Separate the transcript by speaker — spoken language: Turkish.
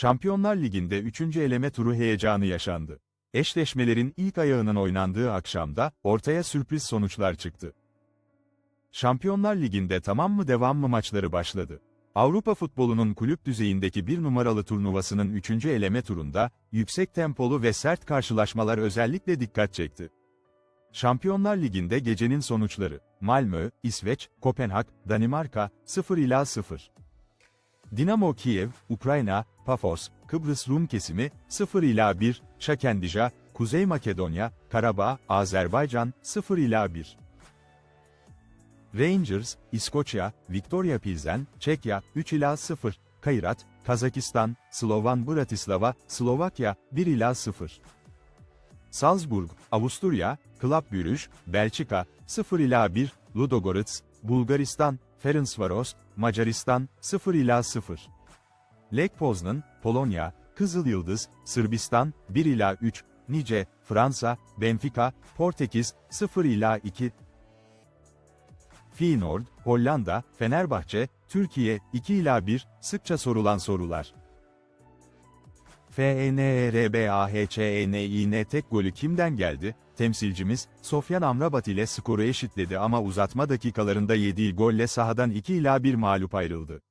Speaker 1: Şampiyonlar Ligi'nde 3. eleme turu heyecanı yaşandı. Eşleşmelerin ilk ayağının oynandığı akşamda ortaya sürpriz sonuçlar çıktı. Şampiyonlar Ligi'nde tamam mı devam mı maçları başladı. Avrupa futbolunun kulüp düzeyindeki bir numaralı turnuvasının 3. eleme turunda, yüksek tempolu ve sert karşılaşmalar özellikle dikkat çekti. Şampiyonlar Ligi'nde gecenin sonuçları, Malmö, İsveç, Kopenhag, Danimarka, 0 ila 0. Dinamo Kiev, Ukrayna, Pafos, Kıbrıs Rum kesimi, 0 ila 1, Şakendija, Kuzey Makedonya, Karabağ, Azerbaycan, 0 ila 1. Rangers, İskoçya, Victoria Pilsen, Çekya, 3 ila 0, Kayrat, Kazakistan, Slovan Bratislava, Slovakya, 1 ila 0. Salzburg, Avusturya, Brugge, Belçika, 0 ila 1, Ludogorets, Bulgaristan, Ferencvaros, Macaristan, 0 ila 0. Lech Poznan, Polonya, Kızıl Yıldız, Sırbistan, 1 ila 3, Nice, Fransa, Benfica, Portekiz, 0 ila 2, Feyenoord, Hollanda, Fenerbahçe, Türkiye, 2 ila 1, sıkça sorulan sorular. E FENERBAHÇENİN tek golü kimden geldi? Temsilcimiz, Sofyan Amrabat ile skoru eşitledi ama uzatma dakikalarında yediği golle sahadan 2 ila 1 mağlup ayrıldı.